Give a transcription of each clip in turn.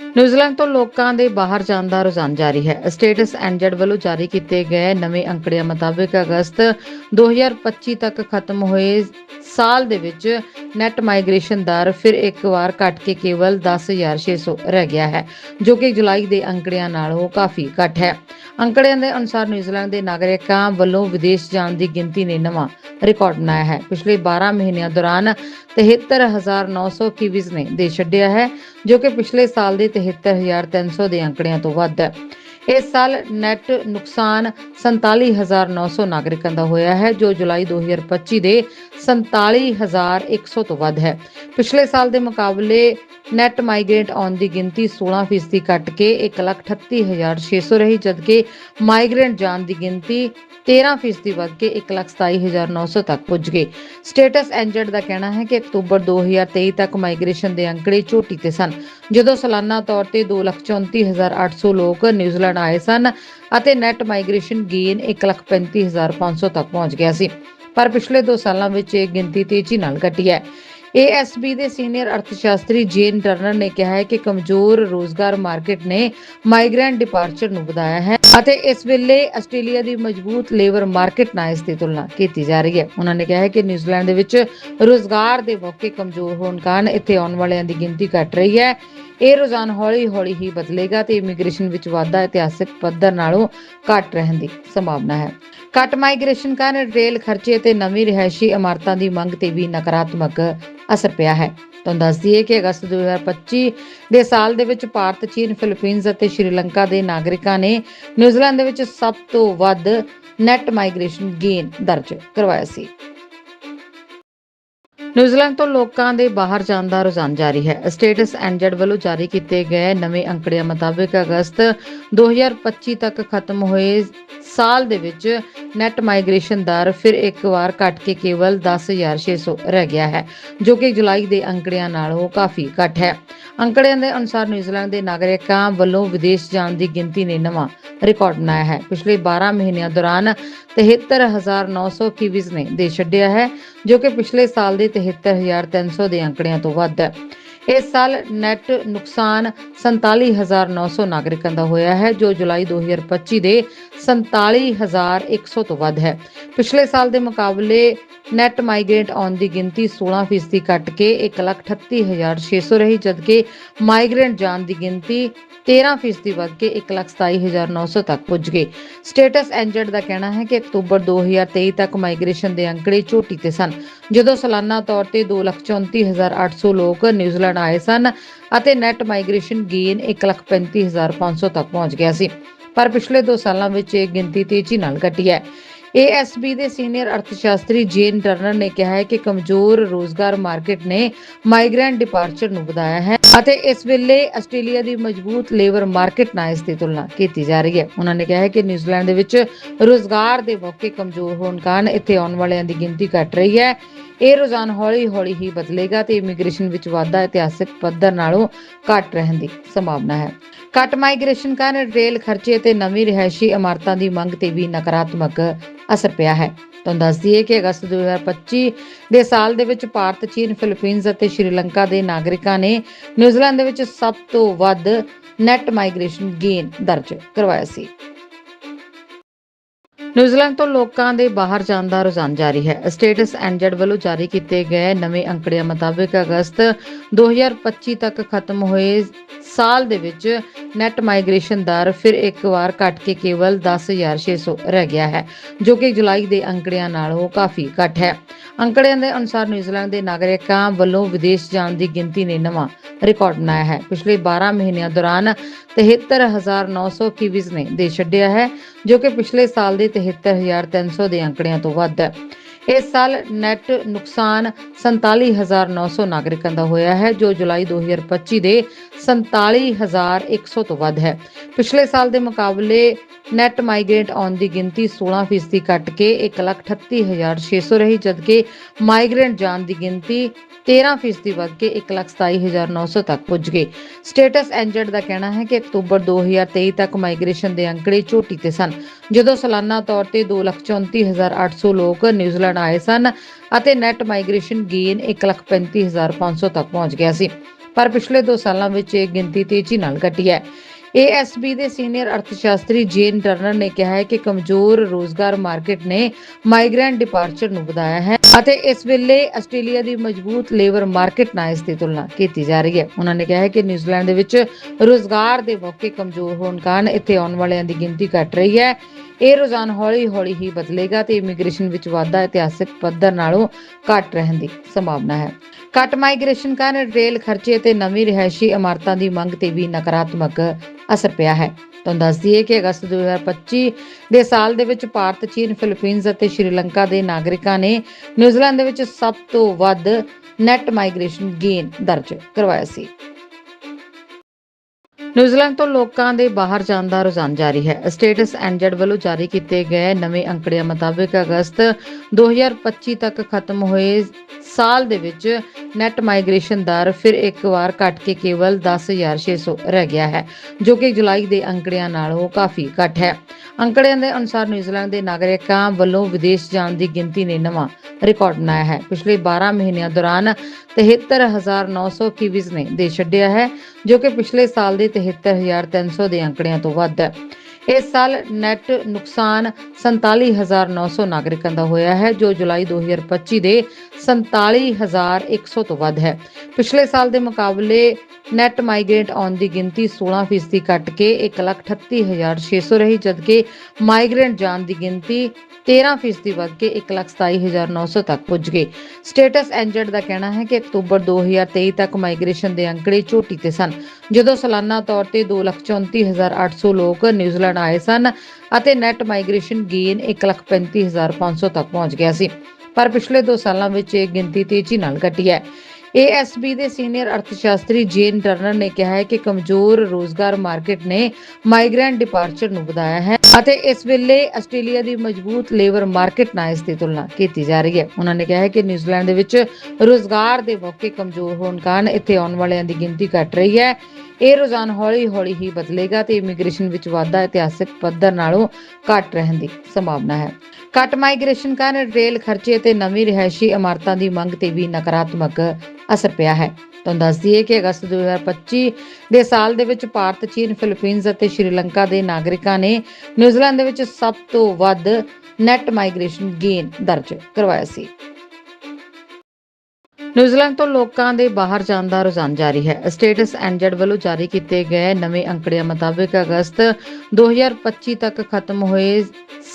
Mm-hmm. New Zealand ਤੋਂ ਲੋਕਾਂ ਦੇ ਬਾਹਰ ਜਾਣ ਦਾ ਰੁਝਾਨ ਜਾਰੀ ਹੈ। ਸਟੇਟਸ ਐਂਜਡ ਵੱਲੋਂ ਜਾਰੀ ਕੀਤੇ ਗਏ ਨਵੇਂ ਅੰਕੜਿਆਂ ਮੁਤਾਬਕ ਅਗਸਤ 2025 ਤੱਕ ਖਤਮ ਹੋਏ ਸਾਲ ਦੇ ਵਿੱਚ ਨੈਟ ਮਾਈਗ੍ਰੇਸ਼ਨ ਦਰ ਫਿਰ ਇੱਕ ਵਾਰ ਘਟ ਕੇ ਕੇਵਲ 10600 ਰਹਿ ਗਿਆ ਹੈ, ਜੋ ਕਿ ਜੁਲਾਈ ਦੇ ਅੰਕੜਿਆਂ ਨਾਲੋਂ ਕਾਫੀ ਘੱਟ ਹੈ। ਅੰਕੜਿਆਂ ਦੇ ਅਨੁਸਾਰ ਨਿਊਜ਼ੀਲੈਂਡ ਦੇ ਨਾਗਰਿਕਾਂ ਵੱਲੋਂ ਵਿਦੇਸ਼ ਜਾਣ ਦੀ ਗਿਣਤੀ ਨੇ ਨਵਾਂ ਰਿਕਾਰਡ ਬਣਾਇਆ ਹੈ। ਪਿਛਲੇ 12 ਮਹੀਨਿਆਂ ਦੌਰਾਨ 73900 ਕਿਵੀਜ਼ ਨੇ ਦੇਸ਼ ਛੱਡਿਆ ਹੈ, ਜੋ ਕਿ ਪਿਛਲੇ ਸਾਲ ਦੇ 73300 ਦੇ ਅੰਕੜਿਆਂ ਤੋਂ ਵੱਧ ਹੈ। ਇਸ ਸਾਲ ਨੈਟ ਨੁਕਸਾਨ 47900 ਨਾਗਰਿਕਾਂ ਦਾ ਹੋਇਆ ਹੈ, ਜੋ ਜੁਲਾਈ 2025 ਦੇ 47100 ਤੋਂ ਵੱਧ ਹੈ। ਪਿਛਲੇ ਸਾਲ ਦੇ ਮੁਕਾਬਲੇ ਨੈਟ ਮਾਈਗ੍ਰੇਟ ਆਉਣ ਦੀ ਗਿਣਤੀ 16% ਘਟ ਕੇ 138600 ਰਹੀ, ਜਦਕਿ ਮਾਈਗ੍ਰੈਂਟ ਜਾਣ ਦੀ ਗਿਣਤੀ 13% ਵੱਧ ਕੇ 127900 ਤੱਕ ਪੁੱਜ ਗਈ। ਸਟੇਟਸ ਐਂਜਡ ਦਾ ਕਹਿਣਾ ਹੈ ਕਿ ਅਕਤੂਬਰ 2023 ਤੱਕ ਮਾਈਗ੍ਰੇਸ਼ਨ ਦੇ ਅੰਕੜੇ ਚੋਟੀ ਤੇ ਸਨ, ਜਦੋਂ ਸਾਲਾਨਾ ਤੌਰ ਤੇ 234800 ਲੋਕ ਨਿਊਜ਼ੀਲੈਂਡ ਆਏ ਸਨ ਅਤੇ ਨੈਟ ਮਾਈਗ੍ਰੇਸ਼ਨ ਗੇਨ 135500 ਤੱਕ ਪਹੁੰਚ ਗਿਆ ਸੀ। ਪਰ ਪਿਛਲੇ 2 ਸਾਲਾਂ ਵਿੱਚ ਇਹ ਗਿਣਤੀ ਤੇਜ਼ੀ ਨਾਲ ਘਟੀ ਹੈ। ਏਐਸਬੀ ਦੇ ਸੀਨੀਅਰ ਅਰਥਸ਼ਾਸਤਰੀ ਜੇਨ ਟਰਨਰ ਨੇ ਕਿਹਾ ਹੈ ਕਿ ਕਮਜ਼ੋਰ ਰੋਜ਼ਗਾਰ ਮਾਰਕੀਟ ਨੇ ਮਾਈਗ੍ਰੈਂਟ ਡਿਪਾਰਚਰ ਨੂੰ ਵਧਾਇਆ ਹੈ ਅਤੇ ਇਸ ਵੇਲੇ ਆਸਟ੍ਰੇਲੀਆ ਦੀ ਮਜ਼ਬੂਤ ਲੇਬਰ ਮਾਰਕੀਟ ਨਾਲ ਇਸ ਦੀ ਤੁਲਨਾ ਕੀਤੀ ਜਾ ਰਹੀ ਹੈ। ਉਹਨਾਂ ਨੇ ਕਿਹਾ ਹੈ ਕਿ ਨਿਊਜ਼ੀਲੈਂਡ ਦੇ ਵਿੱਚ ਰੋਜ਼ਗਾਰ ਦੇ ਮੌਕੇ ਕਮਜ਼ੋਰ ਹੋਣ ਕਾਰਨ ਇੱਥੇ ਆਉਣ ਵਾਲਿਆਂ ਦੀ ਗਿਣਤੀ ਘਟ ਰਹੀ ਹੈ। ਇਹ ਰੁਝਾਨ ਹੌਲੀ-ਹੌਲੀ ਹੀ ਬਦਲੇਗਾ ਤੇ ਇਮੀਗ੍ਰੇਸ਼ਨ ਵਿੱਚ ਵਾਧਾ ਇਤਿਹਾਸਕ ਪੱਧਰ ਨਾਲੋਂ ਘੱਟ ਰਹਿਣ ਦੀ ਸੰਭਾਵਨਾ ਹੈ। ਘੱਟ ਮਾਈਗ੍ਰੇਸ਼ਨ ਕਾਰਨ ਰੇਲ ਖਰਚੇ ਅਤੇ ਨਵੀਂ ਰਿਹਾਇਸ਼ੀ ਇਮਾਰਤਾਂ ਦੀ ਮੰਗ ਤੇ ਵੀ ਨਕਾਰਾਤਮਕ ਅਸਰ ਪਿਆ ਹੈ। ਤੁਹਾਨੂੰ ਦੱਸ ਦਈਏ ਕਿ ਅਗਸਤ 2025 ਦੇ ਸਾਲ ਦੇ ਵਿੱਚ ਭਾਰਤ, ਚੀਨ, ਫਿਲੀਪੀਨਜ਼ ਅਤੇ ਸ਼੍ਰੀਲੰਕਾ ਦੇ ਨਾਗਰਿਕਾਂ ਨੇ ਨਿਊਜ਼ੀਲੈਂਡ ਦੇ ਵਿੱਚ ਸਭ ਤੋਂ ਵੱਧ ਨੈਟ ਮਾਈਗ੍ਰੇਸ਼ਨ ਗੇਨ ਦਰਜ ਕਰਵਾਇਆ ਸੀ। ਨਿਊਜ਼ੀਲੈਂਡ ਤੋਂ ਲੋਕਾਂ ਦੇ ਬਾਹਰ ਜਾਣ ਦਾ ਰੁਝਾਨ ਜਾਰੀ ਹੈ। ਸਟੇਟਸ ਐਂਜਡ ਵੱਲੋਂ ਜਾਰੀ ਕੀਤੇ ਗਏ ਨਵੇਂ ਅੰਕੜਿਆਂ ਮੁਤਾਬਕ ਅਗਸਤ 2025 ਤੱਕ ਖਤਮ ਹੋਏ ਸਾਲ ਦੇ ਵਿੱਚ ਨੈਟ ਮਾਈਗ੍ਰੇਸ਼ਨ ਦਰ ਫਿਰ ਇੱਕ ਵਾਰ ਘਟ ਕੇ ਕੇਵਲ 10600 ਰਹਿ ਗਿਆ ਹੈ, ਜੋ ਕਿ ਜੁਲਾਈ ਦੇ ਅੰਕੜਿਆਂ ਨਾਲੋਂ ਕਾਫੀ ਘੱਟ ਹੈ। ਅੰਕੜਿਆਂ ਦੇ ਅਨੁਸਾਰ ਨਿਊਜ਼ੀਲੈਂਡ ਦੇ ਨਾਗਰਿਕਾਂ ਵੱਲੋਂ ਵਿਦੇਸ਼ ਜਾਣ ਦੀ ਗਿਣਤੀ ਨੇ ਨਵਾਂ ਰਿਕਾਰਡ ਬਣਾਇਆ ਹੈ। ਪਿਛਲੇ 12 ਮਹੀਨਿਆਂ ਦੌਰਾਨ 73900 ਕਿਵੀਜ਼ ਨੇ ਦੇਸ਼ ਛੱਡਿਆ ਹੈ, ਜੋ ਕਿ ਪਿਛਲੇ ਸਾਲ ਦੇ 73300 ਦੇ ਅੰਕੜਿਆਂ ਤੋਂ ਵੱਧ ਹੈ। ਇਸ ਸਾਲ ਨੈਟ ਨੁਕਸਾਨ 47900 ਨਾਗਰਿਕਾਂ ਦਾ ਹੋਇਆ ਹੈ, ਜੋ ਜੁਲਾਈ 2025 ਦੇ 47100 ਤੋਂ ਵੱਧ ਹੈ। ਪਿਛਲੇ ਸਾਲ ਦੇ ਮੁਕਾਬਲੇ ਨੈਟ ਮਾਈਗ੍ਰੇਟ ਆਉਣ ਦੀ ਗਿਣਤੀ 16% ਘਟ ਕੇ 138600 ਰਹੀ, ਜਦਕਿ ਮਾਈਗ੍ਰੈਂਟ ਜਾਣ ਦੀ ਗਿਣਤੀ 13% ਵੱਧ ਕੇ 127900 ਤੱਕ ਪੁੱਜ ਗਈ। ਸਟੇਟਸ ਐਂਜਡ ਦਾ ਕਹਿਣਾ ਹੈ ਕਿ ਅਕਤੂਬਰ 2023 ਤੱਕ ਮਾਈਗ੍ਰੇਸ਼ਨ ਦੇ ਅੰਕੜੇ ਚੋਟੀ ਤੇ ਸਨ, ਜਦੋਂ ਸਾਲਾਨਾ ਤੌਰ ਤੇ 234800 ਲੋਕ ਨਿਊਜ਼ੀਲੈਂਡ ਆਏ ਸਨ ਅਤੇ ਨੈਟ ਮਾਈਗ੍ਰੇਸ਼ਨ ਗੇਨ 135500 ਤੱਕ ਪਹੁੰਚ ਗਿਆ ਸੀ। ਪਰ ਪਿਛਲੇ 2 ਸਾਲਾਂ ਵਿੱਚ ਇਹ ਗਿਣਤੀ ਤੇਜ਼ੀ ਨਾਲ ਘਟੀ ਹੈ। ਏਐਸਬੀ ਦੇ ਸੀਨੀਅਰ ਅਰਥਸ਼ਾਸਤਰੀ ਜੇਨ ਟਰਨਰ ਨੇ ਕਿਹਾ ਹੈ ਕਿ ਕਮਜ਼ੋਰ ਰੋਜ਼ਗਾਰ ਮਾਰਕੀਟ ਨੇ ਮਾਈਗ੍ਰੈਂਟ ਡਿਪਾਰਚਰ ਨੂੰ ਵਧਾਇਆ ਹੈ ਅਤੇ ਇਸ ਵੇਲੇ ਆਸਟ੍ਰੇਲੀਆ ਦੀ ਮਜ਼ਬੂਤ ਲੇਬਰ ਮਾਰਕੀਟ ਨਾਲ ਇਸ ਦੀ ਤੁਲਨਾ ਕੀਤੀ ਜਾ ਰਹੀ ਹੈ। ਉਹਨਾਂ ਨੇ ਕਿਹਾ ਹੈ ਕਿ ਨਿਊਜ਼ੀਲੈਂਡ ਦੇ ਵਿੱਚ ਰੋਜ਼ਗਾਰ ਦੇ ਮੌਕੇ ਕਮਜ਼ੋਰ ਹੋਣ ਕਾਰਨ ਇੱਥੇ ਆਉਣ ਵਾਲਿਆਂ ਦੀ ਗਿਣਤੀ ਘਟ ਰਹੀ ਹੈ। ਇਹ ਰੁਝਾਨ ਹੌਲੀ-ਹੌਲੀ ਹੀ ਬਦਲੇਗਾ ਤੇ ਇਮੀਗ੍ਰੇਸ਼ਨ ਵਿੱਚ ਵਾਧਾ ਇਤਿਹਾਸਕ ਪੱਧਰ ਨਾਲੋਂ ਘੱਟ ਰਹਿਣ ਦੀ ਸੰਭਾਵਨਾ ਹੈ। ਘੱਟ ਮਾਈਗ੍ਰੇਸ਼ਨ ਕਾਰਨ ਰੇਲ ਖਰਚੇ ਅਤੇ ਨਵੀਂ ਰਿਹਾਇਸ਼ੀ ਇਮਾਰਤਾਂ ਦੀ ਮੰਗ ਤੇ ਵੀ ਨਕਾਰਾਤਮਕ ਅਸਰ ਪਿਆ ਹੈ। ਤੁਹਾਨੂੰ ਦੱਸ ਦਈਏ ਕਿ ਅਗਸਤ 2025 ਦੇ ਸਾਲ ਦੇ ਵਿੱਚ ਭਾਰਤ, ਚੀਨ, ਫਿਲੀਪੀਨਜ਼ ਅਤੇ ਸ਼੍ਰੀਲੰਕਾ ਦੇ ਨਾਗਰਿਕਾਂ ਨੇ ਨਿਊਜ਼ੀਲੈਂਡ ਦੇ ਵਿੱਚ ਸਭ ਤੋਂ ਵੱਧ ਨੈਟ ਮਾਈਗ੍ਰੇਸ਼ਨ ਗੇਨ ਦਰਜ ਕਰਵਾਇਆ ਸੀ। ਨਿਊਜ਼ੀਲੈਂਡ ਤੋਂ ਲੋਕਾਂ ਦੇ ਬਾਹਰ ਜਾਣ ਦਾ ਰੁਝਾਨ ਜਾਰੀ ਹੈ। ਸਟੇਟਸ ਐਂਜਡ ਵੱਲੋਂ ਜਾਰੀ ਕੀਤੇ ਗਏ ਨਵੇਂ ਅੰਕੜਿਆਂ ਮੁਤਾਬਕ ਅਗਸਤ 2025 ਤੱਕ ਖਤਮ ਹੋਏ ਸਾਲ ਦੇ ਵਿੱਚ ਨੈਟ ਮਾਈਗ੍ਰੇਸ਼ਨ ਦਰ ਫਿਰ ਇੱਕ ਵਾਰ ਘਟ ਕੇ ਕੇਵਲ 10600 ਰਹਿ ਗਿਆ ਹੈ, ਜੋ ਕਿ ਜੁਲਾਈ ਦੇ ਅੰਕੜਿਆਂ ਨਾਲੋਂ ਕਾਫੀ ਘੱਟ ਹੈ। ਅੰਕੜਿਆਂ ਦੇ ਅਨੁਸਾਰ ਨਿਊਜ਼ੀਲੈਂਡ ਦੇ ਨਾਗਰਿਕਾਂ ਵੱਲੋਂ ਵਿਦੇਸ਼ ਜਾਣ ਦੀ ਗਿਣਤੀ ਨੇ ਨਵਾਂ ਰਿਕਾਰਡ ਬਣਾਇਆ ਹੈ। ਪਿਛਲੇ 12 ਮਹੀਨਿਆਂ ਦੌਰਾਨ 73900 ਕਿਵੀਜ਼ ਨੇ ਦੇਸ਼ ਛੱਡਿਆ ਹੈ, ਜੋ ਕਿ ਪਿਛਲੇ ਸਾਲ ਦੇ 73300 ਦੇ ਅੰਕੜਿਆਂ ਤੋਂ ਵੱਧ ਹੈ। ਇਸ ਸਾਲ ਨੈਟ ਨੁਕਸਾਨ 47900 ਨਾਗਰਿਕਾਂ ਦਾ ਹੋਇਆ ਹੈ, ਜੋ ਜੁਲਾਈ 2025 ਦੇ 47100 ਤੋਂ ਵੱਧ ਹੈ। ਪਿਛਲੇ ਸਾਲ ਦੇ ਮੁਕਾਬਲੇ ਨੈਟ ਮਾਈਗ੍ਰੇਟ ਆਉਣ ਦੀ ਗਿਣਤੀ 16% ਘਟ ਕੇ 138600 ਰਹੀ, ਜਦਕਿ ਮਾਈਗ੍ਰੇਟ ਜਾਣ ਦੀ ਗਿਣਤੀ 13% ਵੱਧ ਕੇ 127900 ਤੱਕ ਪੁੱਜ ਗਈ। ਸਟੇਟਸ ਐਂਜਡ ਦਾ ਕਹਿਣਾ ਹੈ ਕਿ ਅਕਤੂਬਰ 2023 ਤੱਕ ਮਾਈਗ੍ਰੇਸ਼ਨ ਦੇ ਅੰਕੜੇ ਚੋਟੀ ਤੇ ਸਨ, ਜਦੋਂ ਸਾਲਾਨਾ ਤੌਰ ਤੇ 234800 ਲੋਕ ਨਿਊਜ਼ੀਲੈਂਡ ਆਏ ਸਨ ਅਤੇ ਨੈਟ ਮਾਈਗ੍ਰੇਸ਼ਨ ਗੇਨ 135500 ਤੱਕ ਪਹੁੰਚ ਗਿਆ ਸੀ। ਪਰ ਪਿਛਲੇ 2 ਸਾਲਾਂ ਵਿੱਚ ਇਹ ਗਿਣਤੀ ਤੇਜ਼ੀ ਨਾਲ ਘਟੀ ਹੈ। ਏਐਸਬੀ ਦੇ ਸੀਨੀਅਰ ਅਰਥਸ਼ਾਸਤਰੀ ਜੇਨ ਟਰਨਰ ਨੇ ਕਿਹਾ ਹੈ ਕਿ ਕਮਜ਼ੋਰ ਰੋਜ਼ਗਾਰ ਮਾਰਕੀਟ ਨੇ ਮਾਈਗ੍ਰੈਂਟ ਡਿਪਾਰਚਰ ਨੂੰ ਵਧਾਇਆ ਹੈ ਅਤੇ ਇਸ ਵੇਲੇ ਆਸਟ੍ਰੇਲੀਆ ਦੀ ਮਜ਼ਬੂਤ ਲੇਬਰ ਮਾਰਕੀਟ ਨਾਲ ਇਸ ਦੀ ਤੁਲਨਾ ਕੀਤੀ ਜਾ ਰਹੀ ਹੈ। ਉਹਨਾਂ ਨੇ ਕਿਹਾ ਹੈ ਕਿ ਨਿਊਜ਼ੀਲੈਂਡ ਦੇ ਵਿੱਚ ਰੋਜ਼ਗਾਰ ਦੇ ਮੌਕੇ ਕਮਜ਼ੋਰ ਹੋਣ ਕਾਰਨ ਇੱਥੇ ਆਉਣ ਵਾਲਿਆਂ ਦੀ ਗਿਣਤੀ ਘਟ ਰਹੀ ਹੈ। ਇਹ ਰੁਝਾਨ ਹੌਲੀ-ਹੌਲੀ ਹੀ ਬਦਲੇਗਾ ਤੇ ਇਮੀਗ੍ਰੇਸ਼ਨ ਵਿੱਚ ਵਾਧਾ ਇਤਿਹਾਸਕ ਪੱਧਰ ਨਾਲੋਂ ਘੱਟ ਰਹਿਣ ਦੀ ਸੰਭਾਵਨਾ ਹੈ। ਘੱਟ ਮਾਈਗ੍ਰੇਸ਼ਨ ਕਾਰਨ ਰੇਲ ਖਰਚੇ ਅਤੇ ਨਵੀਂ ਰਿਹਾਇਸ਼ੀ ਇਮਾਰਤਾਂ ਦੀ ਮੰਗ ਤੇ ਵੀ ਨਕਾਰਾਤਮਕ ਅਸਰ ਪਿਆ ਹੈ। ਤੁਹਾਨੂੰ ਦੱਸ ਦਈਏ ਕਿ ਅਗਸਤ 2025 ਦੇ ਸਾਲ ਦੇ ਵਿੱਚ ਭਾਰਤ, ਚੀਨ, ਫਿਲੀਪੀਨਜ਼ ਅਤੇ ਸ਼੍ਰੀਲੰਕਾ ਦੇ ਨਾਗਰਿਕਾਂ ਨੇ ਨਿਊਜ਼ੀਲੈਂਡ ਦੇ ਵਿੱਚ ਸਭ ਤੋਂ ਵੱਧ ਨੈਟ ਮਾਈਗ੍ਰੇਸ਼ਨ ਗੇਨ ਦਰਜ ਕਰਵਾਇਆ ਸੀ। ਨਿਊਜ਼ੀਲੈਂਡ ਤੋਂ ਲੋਕਾਂ ਦੇ ਬਾਹਰ ਜਾਣ ਦਾ ਰੁਝਾਨ ਜਾਰੀ ਹੈ। ਸਟੇਟਸ ਐਨਜੈਡ ਵੱਲੋਂ ਜਾਰੀ ਕੀਤੇ ਗਏ ਨਵੇਂ ਅੰਕੜਿਆਂ ਮੁਤਾਬਕ ਅਗਸਤ 2025 ਤੱਕ ਖਤਮ ਹੋਏ ਸਾਲ ਦੇ ਵਿੱਚ ਨੈਟ ਮਾਈਗ੍ਰੇਸ਼ਨ ਦਰ ਫਿਰ ਇੱਕ ਵਾਰ ਘਟ ਕੇ ਕੇਵਲ 10600 ਰਹਿ ਗਿਆ ਹੈ, ਜੋ ਕਿ ਜੁਲਾਈ ਦੇ ਅੰਕੜਿਆਂ ਨਾਲੋਂ ਕਾਫੀ ਘੱਟ ਹੈ। ਅੰਕੜਿਆਂ ਦੇ ਅਨੁਸਾਰ ਨਿਊਜ਼ੀਲੈਂਡ ਦੇ ਨਾਗਰਿਕਾਂ ਵੱਲੋਂ ਵਿਦੇਸ਼ ਜਾਣ ਦੀ ਗਿਣਤੀ ਨੇ ਨਵਾਂ ਰਿਕਾਰਡ ਬਣਾਇਆ ਹੈ। ਪਿਛਲੇ 12 ਮਹੀਨਿਆਂ ਦੌਰਾਨ 73900 ਕਿਵੀਜ਼ ਨੇ ਦੇਸ਼ ਛੱਡਿਆ ਹੈ, ਜੋ ਕਿ ਪਿਛਲੇ ਸਾਲ ਦੇ 73300 ਦੇ ਅੰਕੜਿਆਂ ਤੋਂ ਵੱਧ ਹੈ। ਇਸ ਸਾਲ ਨੈਟ ਨੁਕਸਾਨ 47900 ਨਾਗਰਿਕਾਂ ਦਾ ਹੋਇਆ ਹੈ, ਜੋ ਜੁਲਾਈ 2025 ਦੇ 47100 ਤੋਂ ਵੱਧ ਹੈ। ਪਿਛਲੇ ਸਾਲ ਦੇ ਮੁਕਾਬਲੇ ਨੈਟ ਮਾਈਗ੍ਰੇਟ ਆਉਣ ਦੀ ਗਿਣਤੀ 16% ਘਟ ਕੇ 138600 ਰਹੀ, ਜਦਕਿ ਮਾਈਗ੍ਰੈਂਟ ਜਾਣ ਦੀ ਗਿਣਤੀ 13% ਵੱਧ ਕੇ 127900 ਤੱਕ ਪੁੱਜ ਗਈ। ਸਟੇਟਸ ਐਂਜਡ ਦਾ ਕਹਿਣਾ ਹੈ ਕਿ ਅਕਤੂਬਰ 2023 ਤੱਕ ਮਾਈਗ੍ਰੇਸ਼ਨ ਦੇ ਅੰਕੜੇ ਚੋਟੀ ਤੇ ਸਨ, ਜਦੋਂ ਸਾਲਾਨਾ ਤੌਰ ਤੇ 234800 ਲੋਕ ਨਿਊਜ਼ੀਲੈਂਡ ਆਏ ਸਨ ਅਤੇ ਨੈਟ ਮਾਈਗ੍ਰੇਸ਼ਨ ਗੇਨ 135500 ਤੱਕ ਪਹੁੰਚ ਗਿਆ ਸੀ। ਪਰ ਪਿਛਲੇ 2 ਸਾਲਾਂ ਵਿੱਚ ਇਹ ਗਿਣਤੀ ਤੇਜ਼ੀ ਨਾਲ ਘਟੀ ਹੈ। ਏਐਸਬੀ ਦੇ ਸੀਨੀਅਰ ਅਰਥਸ਼ਾਸਤਰੀ ਜੇਨ ਟਰਨਰ ਨੇ ਕਿਹਾ ਹੈ ਕਿ ਕਮਜ਼ੋਰ ਰੋਜ਼ਗਾਰ ਮਾਰਕੀਟ ਨੇ ਮਾਈਗ੍ਰੈਂਟ ਡਿਪਾਰਚਰ ਨੂੰ ਵਧਾਇਆ ਹੈ ਅਤੇ ਇਸ ਵੇਲੇ ਆਸਟ੍ਰੇਲੀਆ ਦੀ ਮਜ਼ਬੂਤ ਲੇਬਰ ਮਾਰਕੀਟ ਨਾਲ ਇਸ ਦੀ ਤੁਲਨਾ ਕੀਤੀ ਜਾ ਰਹੀ ਹੈ। ਉਹਨਾਂ ਨੇ ਕਿਹਾ ਹੈ ਕਿ ਨਿਊਜ਼ੀਲੈਂਡ ਦੇ ਵਿੱਚ ਰੋਜ਼ਗਾਰ ਦੇ ਮੌਕੇ ਕਮਜ਼ੋਰ ਹੋਣ ਕਾਰਨ ਇੱਥੇ ਆਉਣ ਵਾਲਿਆਂ ਦੀ ਗਿਣਤੀ ਘਟ ਰਹੀ ਹੈ। ਇਹ ਰੁਝਾਨ ਹੌਲੀ-ਹੌਲੀ ਹੀ ਬਦਲੇਗਾ ਤੇ ਇਮੀਗ੍ਰੇਸ਼ਨ ਵਿੱਚ ਵਾਧਾ ਇਤਿਹਾਸਕ ਪੱਧਰ ਨਾਲੋਂ ਘੱਟ ਰਹਿਣ ਦੀ ਸੰਭਾਵਨਾ ਹੈ। ਘੱਟ ਮਾਈਗ੍ਰੇਸ਼ਨ ਕਾਰਨ ਰੇਲ ਖਰਚੇ ਅਤੇ ਨਵੀਂ ਰਿਹਾਇਸ਼ੀ ਇਮਾਰਤਾਂ ਦੀ ਮੰਗ ਤੇ ਵੀ ਨਕਾਰਾਤਮਕ ਅਸਰ ਪਿਆ ਹੈ। ਤੁਹਾਨੂੰ ਦੱਸ ਦਈਏ ਕਿ ਅਗਸਤ 2025 ਦੇ ਸਾਲ ਦੇ ਵਿੱਚ ਭਾਰਤ, ਚੀਨ, ਫਿਲੀਪੀਨਜ਼ ਅਤੇ ਸ਼੍ਰੀਲੰਕਾ ਦੇ ਨਾਗਰਿਕਾਂ ਨੇ ਨਿਊਜ਼ੀਲੈਂਡ ਦੇ ਵਿੱਚ ਸਭ ਤੋਂ ਵੱਧ ਨੈਟ ਮਾਈਗ੍ਰੇਸ਼ਨ ਗੇਨ ਦਰਜ ਕਰਵਾਇਆ ਸੀ। ਨਿਊਜ਼ੀਲੈਂਡ ਤੋਂ ਲੋਕਾਂ ਦੇ ਬਾਹਰ ਜਾਣ ਦਾ ਰੁਝਾਨ ਜਾਰੀ ਹੈ। ਸਟੇਟਸ ਐਨਜੈਡ ਵੱਲੋਂ ਜਾਰੀ ਕੀਤੇ ਗਏ ਨਵੇਂ ਅੰਕੜਿਆਂ ਮੁਤਾਬਕ ਅਗਸਤ 2025 ਤੱਕ ਖਤਮ ਹੋਏ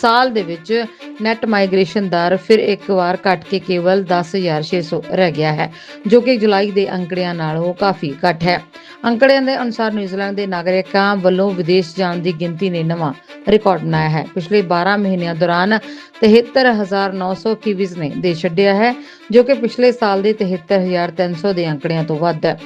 ਸਾਲ ਦੇ ਵਿੱਚ ਨੈਟ ਮਾਈਗ੍ਰੇਸ਼ਨ ਦਰ ਫਿਰ ਇੱਕ ਵਾਰ ਘਟ ਕੇ ਕੇਵਲ 10600 ਰਹਿ ਗਿਆ ਹੈ, ਜੋ ਕਿ ਜੁਲਾਈ ਦੇ ਅੰਕੜਿਆਂ ਨਾਲੋਂ ਕਾਫੀ ਘੱਟ ਹੈ। ਅੰਕੜਿਆਂ ਦੇ ਅਨੁਸਾਰ ਨਿਊਜ਼ੀਲੈਂਡ ਦੇ ਨਾਗਰਿਕਾਂ ਵੱਲੋਂ ਵਿਦੇਸ਼ ਜਾਣ ਦੀ ਗਿਣਤੀ ਨੇ ਨਵਾਂ ਰਿਕਾਰਡ ਬਣਾਇਆ ਹੈ। ਪਿਛਲੇ 12 ਮਹੀਨਿਆਂ ਦੌਰਾਨ 73900 ਕਿਵੀਜ਼ ਨੇ ਦੇਸ਼ ਛੱਡਿਆ ਹੈ, ਜੋ ਕਿ ਪਿਛਲੇ ਸਾਲ ਦੇ 73300 ਦੇ ਅੰਕੜਿਆਂ ਤੋਂ ਵੱਧ ਹੈ।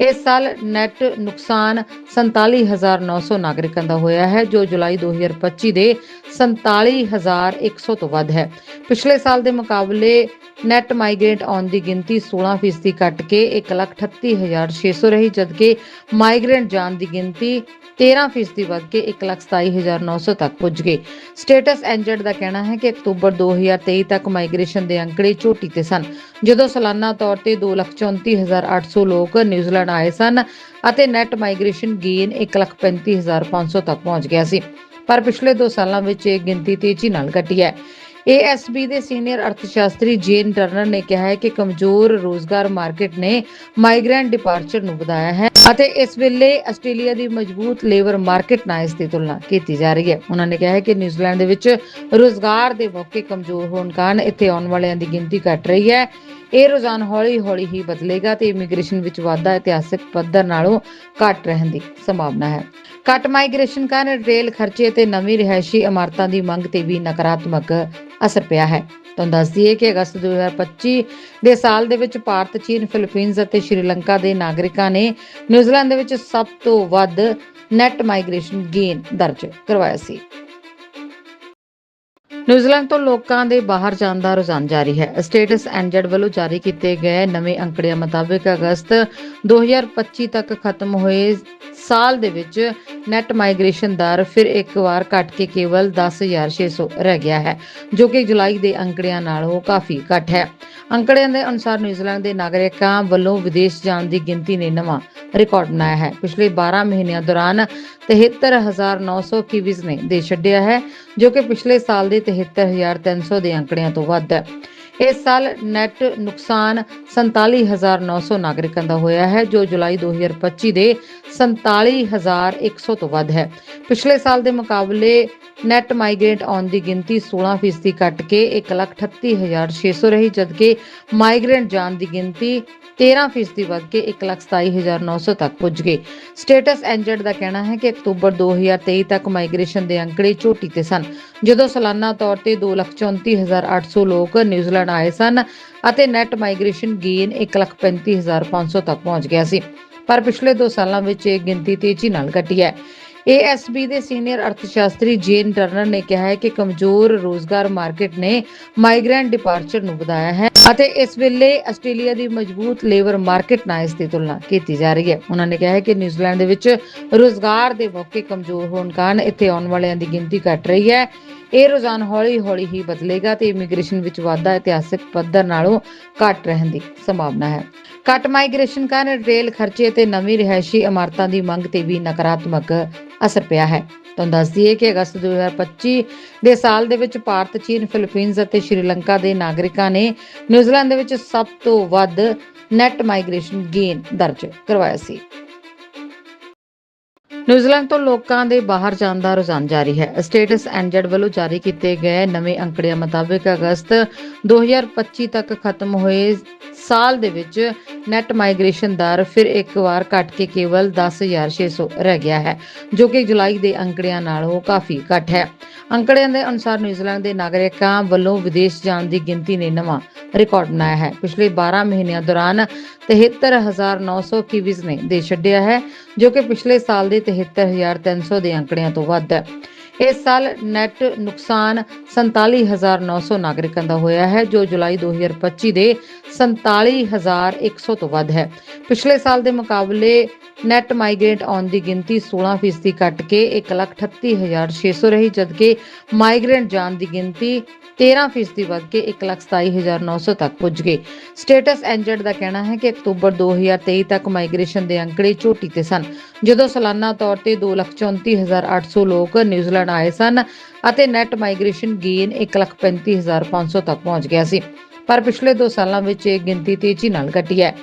ਇਸ ਸਾਲ ਨੈਟ ਨੁਕਸਾਨ 47900 ਨਾਗਰਿਕਾਂ ਦਾ ਹੋਇਆ ਹੈ, ਜੋ ਜੁਲਾਈ 2025 ਦੇ 47100 ਤੋਂ ਵੱਧ ਹੈ। ਪਿਛਲੇ ਸਾਲ ਦੇ ਮੁਕਾਬਲੇ ਨੈਟ ਮਾਈਗ੍ਰੇਟ ਆਉਣ ਦੀ ਗਿਣਤੀ 16% ਘਟ ਕੇ 138600 ਰਹੀ, ਜਦਕਿ ਮਾਈਗ੍ਰੈਂਟ ਜਾਣ ਦੀ ਗਿਣਤੀ 13% ਵੱਧ ਕੇ 127900 ਤੱਕ ਪੁੱਜ ਗਈ। ਸਟੇਟਸ ਐਂਜਡ ਦਾ ਕਹਿਣਾ ਹੈ ਕਿ ਅਕਤੂਬਰ 2023 ਤੱਕ ਮਾਈਗ੍ਰੇਸ਼ਨ ਦੇ ਅੰਕੜੇ ਚੋਟੀ ਤੇ ਸਨ, ਜਦੋਂ ਸਾਲਾਨਾ ਤੌਰ ਤੇ 234800 ਲੋਕ ਨਿਊਜ਼ੀਲੈਂਡ ਆਏ ਸਨ ਅਤੇ ਨੈਟ ਮਾਈਗ੍ਰੇਸ਼ਨ ਗੇਨ 135500 ਤੱਕ ਪਹੁੰਚ ਗਿਆ ਸੀ। ਪਰ ਪਿਛਲੇ 2 ਸਾਲਾਂ ਵਿੱਚ ਇਹ ਗਿਣਤੀ ਤੇਜ਼ੀ ਨਾਲ ਘਟੀ ਹੈ। ਏਐਸਬੀ ਦੇ ਸੀਨੀਅਰ ਅਰਥਸ਼ਾਸਤਰੀ ਜੇਨ ਟਰਨਰ ਨੇ ਕਿਹਾ ਹੈ ਕਿ ਕਮਜ਼ੋਰ ਰੋਜ਼ਗਾਰ ਮਾਰਕੀਟ ਨੇ ਮਾਈਗ੍ਰੈਂਟ ਡਿਪਾਰਚਰ ਨੂੰ ਵਧਾਇਆ ਹੈ ਅਤੇ ਇਸ ਵੇਲੇ ਆਸਟ੍ਰੇਲੀਆ ਦੀ ਮਜ਼ਬੂਤ ਲੇਬਰ ਮਾਰਕੀਟ ਨਾਲ ਇਸ ਦੀ ਤੁਲਨਾ ਕੀਤੀ ਜਾ ਰਹੀ ਹੈ। ਉਹਨਾਂ ਨੇ ਕਿਹਾ ਹੈ ਕਿ ਨਿਊਜ਼ੀਲੈਂਡ ਦੇ ਵਿੱਚ ਰੋਜ਼ਗਾਰ ਦੇ ਮੌਕੇ ਕਮਜ਼ੋਰ ਹੋਣ ਕਾਰਨ ਇੱਥੇ ਆਉਣ ਵਾਲਿਆਂ ਦੀ ਗਿਣਤੀ ਘਟ ਰਹੀ ਹੈ। ਇਹ ਰੁਝਾਨ ਹੌਲੀ-ਹੌਲੀ ਹੀ ਬਦਲੇਗਾ ਤੇ ਇਮੀਗ੍ਰੇਸ਼ਨ ਵਿੱਚ ਵਾਧਾ ਇਤਿਹਾਸਕ ਪੱਧਰ ਨਾਲੋਂ ਘੱਟ ਰਹਿਣ ਦੀ ਸੰਭਾਵਨਾ ਹੈ। ਘੱਟ ਮਾਈਗ੍ਰੇਸ਼ਨ ਕਾਰਨ ਰੇਲ ਖਰਚੇ ਅਤੇ ਨਵੀਂ ਰਿਹਾਇਸ਼ੀ ਇਮਾਰਤਾਂ ਦੀ ਮੰਗ ਤੇ ਵੀ ਨਕਾਰਾਤਮਕ ਅਸਰ ਪਿਆ ਹੈ। ਤੁਹਾਨੂੰ ਦੱਸ ਦਈਏ ਕਿ ਅਗਸਤ 2025 ਦੇ ਸਾਲ ਦੇ ਵਿੱਚ ਭਾਰਤ, ਚੀਨ, ਫਿਲੀਪੀਨਜ਼ ਅਤੇ ਸ਼੍ਰੀਲੰਕਾ ਦੇ ਨਾਗਰਿਕਾਂ ਨੇ ਨਿਊਜ਼ੀਲੈਂਡ ਦੇ ਵਿੱਚ ਸਭ ਤੋਂ ਵੱਧ ਨੈਟ ਮਾਈਗ੍ਰੇਸ਼ਨ ਗੇਨ ਦਰਜ ਕਰਵਾਇਆ ਸੀ। ਨਿਊਜ਼ੀਲੈਂਡ ਤੋਂ ਲੋਕਾਂ ਦੇ ਬਾਹਰ ਜਾਣ ਦਾ ਰੁਝਾਨ ਜਾਰੀ ਹੈ। ਸਟੇਟਸ ਐਨਜੈਡ ਵੱਲੋਂ ਜਾਰੀ ਕੀਤੇ ਗਏ ਨਵੇਂ ਅੰਕੜਿਆਂ ਮੁਤਾਬਕ ਅਗਸਤ 2025 ਤੱਕ ਖਤਮ ਹੋਏ ਸਾਲ ਦੇ ਵਿੱਚ ਨੈਟ ਮਾਈਗ੍ਰੇਸ਼ਨ ਦਰ ਫਿਰ ਇੱਕ ਵਾਰ ਘਟ ਕੇ ਕੇਵਲ 10600 ਰਹਿ ਗਿਆ ਹੈ, ਜੋ ਕਿ ਜੁਲਾਈ ਦੇ ਅੰਕੜਿਆਂ ਨਾਲੋਂ ਕਾਫੀ ਘੱਟ ਹੈ। ਅੰਕੜਿਆਂ ਦੇ ਅਨੁਸਾਰ ਨਿਊਜ਼ੀਲੈਂਡ ਦੇ ਨਾਗਰਿਕਾਂ ਵੱਲੋਂ ਵਿਦੇਸ਼ ਜਾਣ ਦੀ ਗਿਣਤੀ ਨੇ ਨਵਾਂ ਰਿਕਾਰਡ ਬਣਾਇਆ ਹੈ। ਪਿਛਲੇ 12 ਮਹੀਨਿਆਂ ਦੌਰਾਨ 73900 ਕਿਵੀਜ਼ ਨੇ ਦੇਸ਼ ਛੱਡਿਆ ਹੈ, ਜੋ ਕਿ ਪਿਛਲੇ ਸਾਲ ਦੇ 73300 ਦੇ ਅੰਕੜਿਆਂ ਤੋਂ ਵੱਧ ਹੈ। ਇਸ ਸਾਲ ਨੈਟ ਨੁਕਸਾਨ 47900 ਨਾਗਰਿਕਾਂ ਦਾ ਹੋਇਆ ਹੈ, ਜੋ ਜੁਲਾਈ 2025 ਦੇ 47100 ਤੋਂ ਵੱਧ ਹੈ। ਪਿਛਲੇ ਸਾਲ ਦੇ ਮੁਕਾਬਲੇ ਨੈਟ ਮਾਈਗ੍ਰੇਟ ਆਉਣ ਦੀ ਗਿਣਤੀ 16% ਘਟ ਕੇ 138600 ਰਹੀ, ਜਦਕਿ ਮਾਈਗ੍ਰੈਂਟ ਜਾਣ ਦੀ ਗਿਣਤੀ 13% ਵੱਧ ਕੇ 127900 ਤੱਕ ਪੁੱਜ ਗਈ। ਸਟੇਟਸ ਐਂਜਡ ਦਾ ਕਹਿਣਾ ਹੈ ਕਿ ਅਕਤੂਬਰ 2023 ਤੱਕ ਮਾਈਗ੍ਰੇਸ਼ਨ ਦੇ ਅੰਕੜੇ ਚੋਟੀ ਤੇ ਸਨ, ਜਦੋਂ ਸਾਲਾਨਾ ਤੌਰ ਤੇ 234800 ਲੋਕ ਨਿਊਜ਼ੀਲੈਂਡ ਆਏ ਸਨ ਅਤੇ ਨੈਟ ਮਾਈਗ੍ਰੇਸ਼ਨ ਗੇਨ 135500 ਤੱਕ ਪਹੁੰਚ ਗਿਆ ਸੀ। ਪਰ ਪਿਛਲੇ 2 ਸਾਲਾਂ ਵਿੱਚ ਇਹ ਗਿਣਤੀ ਤੇਜ਼ੀ ਨਾਲ ਘਟੀ ਹੈ। ਏਐਸਬੀ ਦੇ ਸੀਨੀਅਰ ਅਰਥਸ਼ਾਸਤਰੀ ਜੇਨ ਟਰਨਰ ਨੇ ਕਿਹਾ ਹੈ ਕਿ ਕਮਜ਼ੋਰ ਰੋਜ਼ਗਾਰ ਮਾਰਕੀਟ ਨੇ ਮਾਈਗ੍ਰੈਂਟ ਡਿਪਾਰਚਰ ਨੂੰ ਵਧਾਇਆ ਹੈ ਅਤੇ ਇਸ ਵੇਲੇ ਆਸਟ੍ਰੇਲੀਆ ਦੀ ਮਜ਼ਬੂਤ ਲੇਬਰ ਮਾਰਕੀਟ ਨਾਲ ਇਸ ਦੀ ਤੁਲਨਾ ਕੀਤੀ ਜਾ ਰਹੀ ਹੈ। ਉਹਨਾਂ ਨੇ ਕਿਹਾ ਹੈ ਕਿ ਨਿਊਜ਼ੀਲੈਂਡ ਦੇ ਵਿੱਚ ਰੋਜ਼ਗਾਰ ਦੇ ਮੌਕੇ ਕਮਜ਼ੋਰ ਹੋਣ ਕਾਰਨ ਇੱਥੇ ਆਉਣ ਵਾਲਿਆਂ ਦੀ ਗਿਣਤੀ ਘਟ ਰਹੀ ਹੈ। ਇਹ ਰੁਝਾਨ ਹੌਲੀ-ਹੌਲੀ ਹੀ ਬਦਲੇਗਾ ਤੇ ਇਮੀਗ੍ਰੇਸ਼ਨ ਵਿੱਚ ਵਾਧਾ ਇਤਿਹਾਸਕ ਪੱਧਰ ਨਾਲੋਂ ਘੱਟ ਰਹਿਣ ਦੀ ਸੰਭਾਵਨਾ ਹੈ। ਘੱਟ ਮਾਈਗ੍ਰੇਸ਼ਨ ਕਾਰਨ ਰੇਲ ਖਰਚੇ ਅਤੇ ਨਵੀਂ ਰਿਹਾਇਸ਼ੀ ਇਮਾਰਤਾਂ ਦੀ ਮੰਗ ਤੇ ਵੀ ਨਕਾਰਾਤਮਕ ਅਸਰ ਪਿਆ ਹੈ। ਤੁਹਾਨੂੰ ਦੱਸ ਦਈਏ ਕਿ ਅਗਸਤ 2025 ਦੇ ਸਾਲ ਦੇ ਵਿੱਚ ਭਾਰਤ, ਚੀਨ ਫਿਲੀਪੀਨਜ਼ ਅਤੇ ਸ਼੍ਰੀਲੰਕਾ ਦੇ ਨਾਗਰਿਕਾਂ ਨੇ ਨਿਊਜ਼ੀਲੈਂਡ ਦੇ ਵਿੱਚ ਸਭ ਤੋਂ ਵੱਧ ਨੈਟ ਮਾਈਗ੍ਰੇਸ਼ਨ ਗੇਨ ਦਰਜ ਕਰਵਾਇਆ ਸੀ। ਨਿਊਜ਼ੀਲੈਂਡ ਤੋਂ ਲੋਕਾਂ ਦੇ ਬਾਹਰ ਜਾਣ ਦਾ ਰੁਝਾਨ ਜਾਰੀ ਹੈ। ਸਟੇਟਸ ਐਂਜਡ ਵੱਲੋਂ ਜਾਰੀ ਕੀਤੇ ਗਏ ਨਵੇਂ ਅੰਕੜਿਆਂ ਮੁਤਾਬਕ ਅਗਸਤ 2025 ਤੱਕ ਖਤਮ ਹੋਏ ਸਾਲ ਦੇ ਵਿੱਚ ਨੈਟ ਮਾਈਗ੍ਰੇਸ਼ਨ ਦਰ ਫਿਰ ਇੱਕ ਵਾਰ ਘਟ ਕੇ ਕੇਵਲ 10600 ਰਹਿ ਗਿਆ ਹੈ, ਜੋ ਕਿ ਜੁਲਾਈ ਦੇ ਅੰਕੜਿਆਂ ਨਾਲੋਂ ਕਾਫੀ ਘੱਟ ਹੈ। ਅੰਕੜਿਆਂ ਦੇ ਅਨੁਸਾਰ ਨਿਊਜ਼ੀਲੈਂਡ ਦੇ ਨਾਗਰਿਕਾਂ ਵੱਲੋਂ ਵਿਦੇਸ਼ ਜਾਣ ਦੀ ਗਿਣਤੀ ਨੇ ਨਵਾਂ ਰਿਕਾਰਡ ਬਣਾਇਆ ਹੈ। ਪਿਛਲੇ 12 ਮਹੀਨਿਆਂ ਦੌਰਾਨ 73900 ਕਿਵੀਜ਼ ਨੇ ਦੇਸ਼ ਛੱਡਿਆ ਹੈ, ਜੋ ਕਿ ਪਿਛਲੇ ਸਾਲ ਦੇ 73300 ਦੇ ਅੰਕੜਿਆਂ ਤੋਂ ਵੱਧ ਹੈ। ਇਸ ਸਾਲ ਨੈਟ ਨੁਕਸਾਨ 47900 ਨਾਗਰਿਕਾਂ ਦਾ ਹੋਇਆ ਹੈ, ਜੋ ਜੁਲਾਈ 2025 ਦੇ 47100 ਤੋਂ ਵੱਧ ਹੈ। ਪਿਛਲੇ ਸਾਲ ਦੇ ਮੁਕਾਬਲੇ ਨੈਟ ਮਾਈਗ੍ਰੇਟ ਆਉਣ ਦੀ ਗਿਣਤੀ 16% ਘਟ ਕੇ 138600 ਰਹੀ, ਜਦਕਿ ਮਾਈਗ੍ਰੇਟ ਜਾਣ ਦੀ ਗਿਣਤੀ 13% ਵੱਧ ਕੇ 127900 ਤੱਕ ਪੁੱਜ ਗਈ। ਸਟੇਟਸ ਐਂਜਡ ਦਾ ਕਹਿਣਾ ਹੈ ਕਿ ਅਕਤੂਬਰ 2023 ਤੱਕ ਮਾਈਗ੍ਰੇਸ਼ਨ ਦੇ ਅੰਕੜੇ ਚੋਟੀ ਤੇ ਸਨ, ਜਦੋਂ ਸਾਲਾਨਾ ਤੌਰ ਤੇ 234800 ਲੋਕ ਨਿਊਜ਼ੀਲੈਂਡ ਆਏ ਸਨ ਅਤੇ ਨੈਟ ਮਾਈਗ੍ਰੇਸ਼ਨ ਗੇਨ 135500 ਤੱਕ ਪਹੁੰਚ ਗਿਆ ਸੀ। ਪਰ ਪਿਛਲੇ 2 ਸਾਲਾਂ ਵਿੱਚ ਇਹ ਗਿਣਤੀ ਤੇਜ਼ੀ ਨਾਲ ਘਟੀ ਹੈ।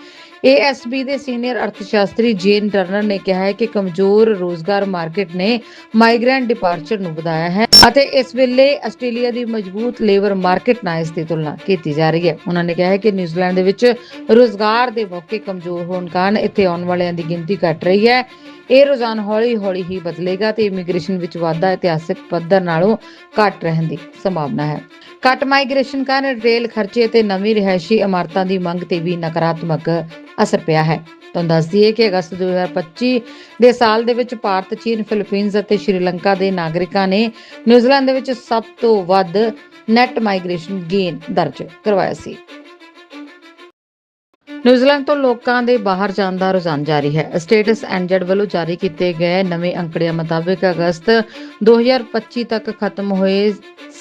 ਏਐਸਬੀ ਦੇ ਸੀਨੀਅਰ ਅਰਥਸ਼ਾਸਤਰੀ ਜੇਨ ਟਰਨਰ ਨੇ ਕਿਹਾ ਹੈ ਕਿ ਕਮਜ਼ੋਰ ਰੋਜ਼ਗਾਰ ਮਾਰਕੀਟ ਨੇ ਮਾਈਗ੍ਰੈਂਟ ਡਿਪਾਰਚਰ ਨੂੰ ਵਧਾਇਆ ਹੈ ਅਤੇ ਇਸ ਵੇਲੇ ਆਸਟ੍ਰੇਲੀਆ ਦੀ ਮਜ਼ਬੂਤ ਲੇਬਰ ਮਾਰਕੀਟ ਨਾਲ ਇਸ ਦੀ ਤੁਲਨਾ ਕੀਤੀ ਜਾ ਰਹੀ ਹੈ। ਉਹਨਾਂ ਨੇ ਕਿਹਾ ਹੈ ਕਿ ਨਿਊਜ਼ੀਲੈਂਡ ਦੇ ਵਿੱਚ ਰੋਜ਼ਗਾਰ ਦੇ ਮੌਕੇ ਕਮਜ਼ੋਰ ਹੋਣ ਕਾਰਨ ਇੱਥੇ ਆਉਣ ਵਾਲਿਆਂ ਦੀ ਗਿਣਤੀ ਘਟ ਰਹੀ ਹੈ। ਇਹ ਰੁਝਾਨ ਹੌਲੀ-ਹੌਲੀ ਹੀ ਬਦਲੇਗਾ ਤੇ ਇਮੀਗ੍ਰੇਸ਼ਨ ਵਿੱਚ ਵਾਧਾ ਇਤਿਹਾਸਕ ਪੱਧਰ ਨਾਲੋਂ ਘੱਟ ਰਹਿਣ ਦੀ ਸੰਭਾਵਨਾ ਹੈ। ਘੱਟ ਮਾਈਗ੍ਰੇਸ਼ਨ ਕਾਰਨ ਰੇਲ ਖਰਚੇ ਅਤੇ ਨਵੀਂ ਰਿਹਾਇਸ਼ੀ ਇਮਾਰਤਾਂ ਦੀ ਮੰਗ ਤੇ ਵੀ ਨਕਾਰਾਤਮਕ ਅਸਰ ਪਿਆ ਹੈ। ਤੁਹਾਨੂੰ ਦੱਸ ਦਈਏ ਕਿ ਅਗਸਤ 2025 ਦੇ ਸਾਲ ਦੇ ਵਿੱਚ ਭਾਰਤ, ਚੀਨ ਫਿਲੀਪੀਨਜ਼ ਅਤੇ ਸ਼੍ਰੀਲੰਕਾ ਦੇ ਨਾਗਰਿਕਾਂ ਨੇ ਨਿਊਜ਼ੀਲੈਂਡ ਦੇ ਵਿੱਚ ਸਭ ਤੋਂ ਵੱਧ ਨੈਟ ਮਾਈਗ੍ਰੇਸ਼ਨ ਗੇਨ ਦਰਜ ਕਰਵਾਇਆ ਸੀ। ਨਿਊਜ਼ੀਲੈਂਡ ਤੋਂ ਲੋਕਾਂ ਦੇ ਬਾਹਰ ਜਾਣ ਦਾ ਰੁਝਾਨ ਜਾਰੀ ਹੈ। ਸਟੇਟਸ ਐਂਜਡ ਵੱਲੋਂ ਜਾਰੀ ਕੀਤੇ ਗਏ ਨਵੇਂ ਅੰਕੜਿਆਂ ਮੁਤਾਬਕ ਅਗਸਤ 2025 ਤੱਕ ਖਤਮ ਹੋਏ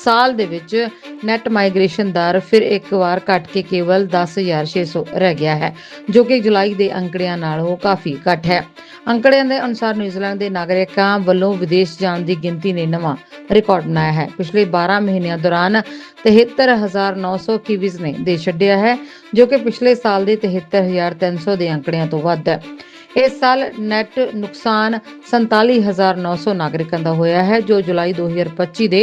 ਸਾਲ ਦੇ ਵਿੱਚ ਨੈਟ ਮਾਈਗ੍ਰੇਸ਼ਨ ਦਰ ਫਿਰ ਇੱਕ ਵਾਰ ਘਟ ਕੇ ਕੇਵਲ 10600 ਰਹਿ ਗਿਆ ਹੈ, ਜੋ ਕਿ ਜੁਲਾਈ ਦੇ ਅੰਕੜਿਆਂ ਨਾਲੋਂ ਕਾਫੀ ਘੱਟ ਹੈ। ਅੰਕੜਿਆਂ ਦੇ ਅਨੁਸਾਰ ਨਿਊਜ਼ੀਲੈਂਡ ਦੇ ਨਾਗਰਿਕਾਂ ਵੱਲੋਂ ਵਿਦੇਸ਼ ਜਾਣ ਦੀ ਗਿਣਤੀ ਨੇ ਨਵਾਂ ਰਿਕਾਰਡ ਬਣਾਇਆ ਹੈ। ਪਿਛਲੇ 12 ਮਹੀਨਿਆਂ ਦੌਰਾਨ 73900 ਕਿਵੀਜ਼ ਨੇ ਦੇਸ਼ ਛੱਡਿਆ ਹੈ, ਜੋ ਕਿ ਪਿਛਲੇ ਸਾਲ ਦੇ 73300 ਦੇ ਅੰਕੜਿਆਂ ਤੋਂ ਵੱਧ ਹੈ। ਇਸ ਸਾਲ ਨੈਟ ਨੁਕਸਾਨ 47900 ਨਾਗਰਿਕਾਂ ਦਾ ਹੋਇਆ ਹੈ, ਜੋ ਜੁਲਾਈ 2025 ਦੇ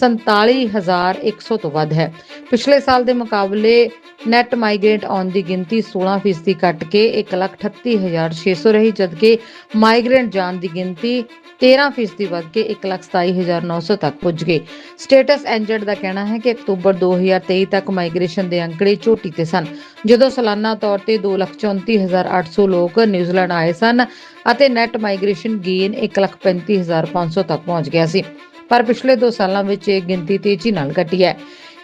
47100 ਤੋਂ ਵੱਧ ਹੈ। ਪਿਛਲੇ ਸਾਲ ਦੇ ਮੁਕਾਬਲੇ ਨੈਟ ਮਾਈਗ੍ਰੇਟ ਆਉਣ ਦੀ ਗਿਣਤੀ 16% ਘਟ ਕੇ 138600 ਰਹੀ, ਜਦਕਿ ਮਾਈਗ੍ਰੈਂਟ ਜਾਣ ਦੀ ਗਿਣਤੀ 13% ਵੱਧ ਕੇ 127900 ਤੱਕ ਪੁੱਜ ਗਈ। ਸਟੇਟਸ ਐਂਜਡ ਦਾ ਕਹਿਣਾ ਹੈ ਕਿ ਅਕਤੂਬਰ 2023 ਤੱਕ ਮਾਈਗ੍ਰੇਸ਼ਨ ਦੇ ਅੰਕੜੇ ਚੋਟੀ ਤੇ ਸਨ, ਜਦੋਂ ਸਾਲਾਨਾ ਤੌਰ ਤੇ 234800 ਲੋਕ ਨਿਊਜ਼ੀਲੈਂਡ ਆਏ ਸਨ ਅਤੇ ਨੈਟ ਮਾਈਗ੍ਰੇਸ਼ਨ ਗੇਨ 135500 ਤੱਕ ਪਹੁੰਚ ਗਿਆ ਸੀ। ਪਰ ਪਿਛਲੇ 2 ਸਾਲਾਂ ਵਿੱਚ ਇਹ ਗਿਣਤੀ ਤੇਜ਼ੀ ਨਾਲ ਘਟੀ ਹੈ।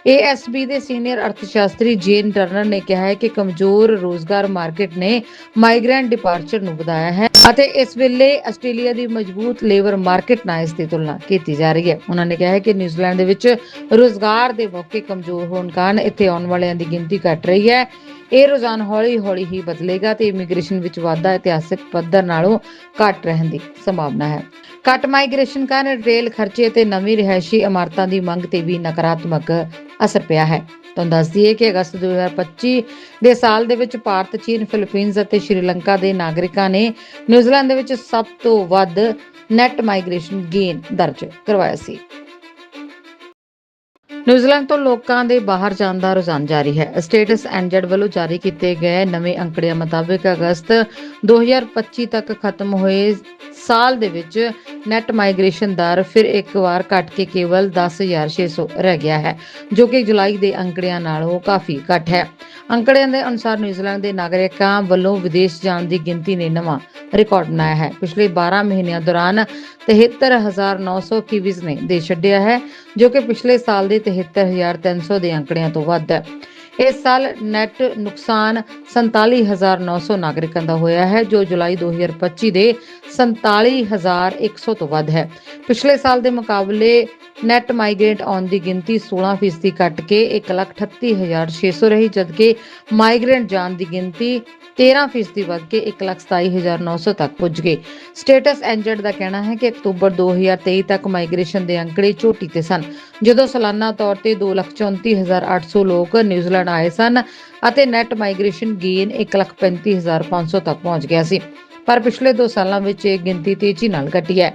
ਏਐਸਬੀ ਦੇ ਸੀਨੀਅਰ ਅਰਥਸ਼ਾਸਤਰੀ ਜੇਨ ਟਰਨਰ ਨੇ ਕਿਹਾ ਹੈ ਕਿ ਕਮਜ਼ੋਰ ਰੋਜ਼ਗਾਰ ਮਾਰਕੀਟ ਨੇ ਮਾਈਗ੍ਰੈਂਟ ਡਿਪਾਰਚਰ ਨੂੰ ਵਧਾਇਆ ਹੈ ਅਤੇ ਇਸ ਵੇਲੇ ਆਸਟ੍ਰੇਲੀਆ ਦੀ ਮਜ਼ਬੂਤ ਲੇਬਰ ਮਾਰਕੀਟ ਨਾਲ ਇਸ ਦੀ ਤੁਲਨਾ ਕੀਤੀ ਜਾ ਰਹੀ ਹੈ। ਉਹਨਾਂ ਨੇ ਕਿਹਾ ਹੈ ਕਿ ਨਿਊਜ਼ੀਲੈਂਡ ਦੇ ਵਿੱਚ ਰੋਜ਼ਗਾਰ ਦੇ ਮੌਕੇ ਕਮਜ਼ੋਰ ਹੋਣ ਕਾਰਨ ਇੱਥੇ ਆਉਣ ਵਾਲਿਆਂ ਦੀ ਗਿਣਤੀ ਘਟ ਰਹੀ ਹੈ। ਇਹ ਰੁਝਾਨ ਹੌਲੀ-ਹੌਲੀ ਹੀ ਬਦਲੇਗਾ ਤੇ ਇਮੀਗ੍ਰੇਸ਼ਨ ਵਿੱਚ ਵਾਧਾ ਇਤਿਹਾਸਕ ਪੱਧਰ ਨਾਲੋਂ ਘੱਟ ਰਹਿਣ ਦੀ ਸੰਭਾਵਨਾ ਹੈ। ਘੱਟ ਮਾਈਗ੍ਰੇਸ਼ਨ ਕਾਰਨ ਰੇਲ ਖਰਚੇ ਅਤੇ ਨਵੀਂ ਰਿਹਾਇਸ਼ੀ ਇਮਾਰਤਾਂ ਦੀ ਮੰਗ ਤੇ ਵੀ ਨਕਾਰਾਤਮਕ ਅਸਰ ਪਿਆ ਹੈ। ਤੁਹਾਨੂੰ ਦੱਸ ਦਈਏ ਕਿ ਅਗਸਤ 2025 ਦੇ ਸਾਲ ਦੇ ਵਿੱਚ ਭਾਰਤ, ਚੀਨ, ਫਿਲੀਪੀਨਜ਼ ਅਤੇ ਸ਼੍ਰੀਲੰਕਾ ਦੇ ਨਾਗਰਿਕਾਂ ਨੇ ਨਿਊਜ਼ੀਲੈਂਡ ਦੇ ਵਿੱਚ ਸਭ ਤੋਂ ਵੱਧ ਨੈਟ ਮਾਈਗ੍ਰੇਸ਼ਨ ਗੇਨ ਦਰਜ ਕਰਵਾਇਆ ਸੀ। ਨਿਊਜ਼ੀਲੈਂਡ ਤੋਂ ਲੋਕਾਂ ਦੇ ਬਾਹਰ ਜਾਣ ਦਾ ਰੁਝਾਨ ਜਾਰੀ ਹੈ। ਸਟੇਟਸ ਐਨਜੈਡ ਵੱਲੋਂ ਜਾਰੀ ਕੀਤੇ ਗਏ ਨਵੇਂ ਅੰਕੜਿਆਂ ਮੁਤਾਬਕ ਅਗਸਤ 2025 ਤੱਕ ਖਤਮ ਹੋਏ ਸਾਲ ਦੇ ਵਿੱਚ ਨੈਟ ਮਾਈਗ੍ਰੇਸ਼ਨ ਦਰ ਫਿਰ ਇੱਕ ਵਾਰ ਘਟ ਕੇ ਕੇਵਲ 10600 ਰਹਿ ਗਿਆ ਹੈ, ਜੋ ਕਿ ਜੁਲਾਈ ਦੇ ਅੰਕੜਿਆਂ ਨਾਲੋਂ ਕਾਫੀ ਘੱਟ ਹੈ। ਅੰਕੜਿਆਂ ਦੇ ਅਨੁਸਾਰ ਨਿਊਜ਼ੀਲੈਂਡ ਦੇ ਨਾਗਰਿਕਾਂ ਵੱਲੋਂ ਵਿਦੇਸ਼ ਜਾਣ ਦੀ ਗਿਣਤੀ ਨੇ ਨਵਾਂ ਰਿਕਾਰਡ ਬਣਾਇਆ ਹੈ। ਪਿਛਲੇ 12 ਮਹੀਨਿਆਂ ਦੌਰਾਨ 73900 ਕਿਵੀਜ਼ ਨੇ ਦੇਸ਼ ਛੱਡਿਆ ਹੈ, ਜੋ ਕਿ ਪਿਛਲੇ ਸਾਲ ਦੇ 73300 ਦੇ ਅੰਕੜਿਆਂ ਤੋਂ ਵੱਧ ਹੈ। ਇਸ ਸਾਲ ਨੈਟ ਨੁਕਸਾਨ 47900 ਨਾਗਰਿਕਾਂ ਦਾ ਹੋਇਆ ਹੈ, ਜੋ ਜੁਲਾਈ 2025 ਦੇ 47100 ਤੋਂ ਵੱਧ ਹੈ। ਪਿਛਲੇ ਸਾਲ ਦੇ ਮੁਕਾਬਲੇ ਨੈਟ ਮਾਈਗ੍ਰੇਟ ਆਉਣ ਦੀ ਗਿਣਤੀ 16% ਘਟ ਕੇ 138600 ਰਹੀ, ਜਦਕਿ ਮਾਈਗ੍ਰੈਂਟ ਜਾਣ ਦੀ ਗਿਣਤੀ 13% ਵੱਧ ਕੇ 127900 ਤੱਕ ਪੁੱਜ ਗਈ। ਸਟੇਟਸ ਐਂਜਡ ਦਾ ਕਹਿਣਾ ਹੈ ਕਿ ਅਕਤੂਬਰ 2023 ਤੱਕ ਮਾਈਗ੍ਰੇਸ਼ਨ ਦੇ ਅੰਕੜੇ ਚੋਟੀ ਤੇ ਸਨ, ਜਦੋਂ ਸਾਲਾਨਾ ਤੌਰ ਤੇ 234800 ਲੋਕ ਨਿਊਜ਼ੀਲੈਂਡ ਆਏ ਸਨ ਅਤੇ ਨੈਟ ਮਾਈਗ੍ਰੇਸ਼ਨ ਗੇਨ 135500 ਤੱਕ ਪਹੁੰਚ ਗਿਆ ਸੀ। ਪਰ ਪਿਛਲੇ 2 ਸਾਲਾਂ ਵਿੱਚ ਇਹ ਗਿਣਤੀ ਤੇਜ਼ੀ ਨਾਲ ਘਟੀ ਹੈ।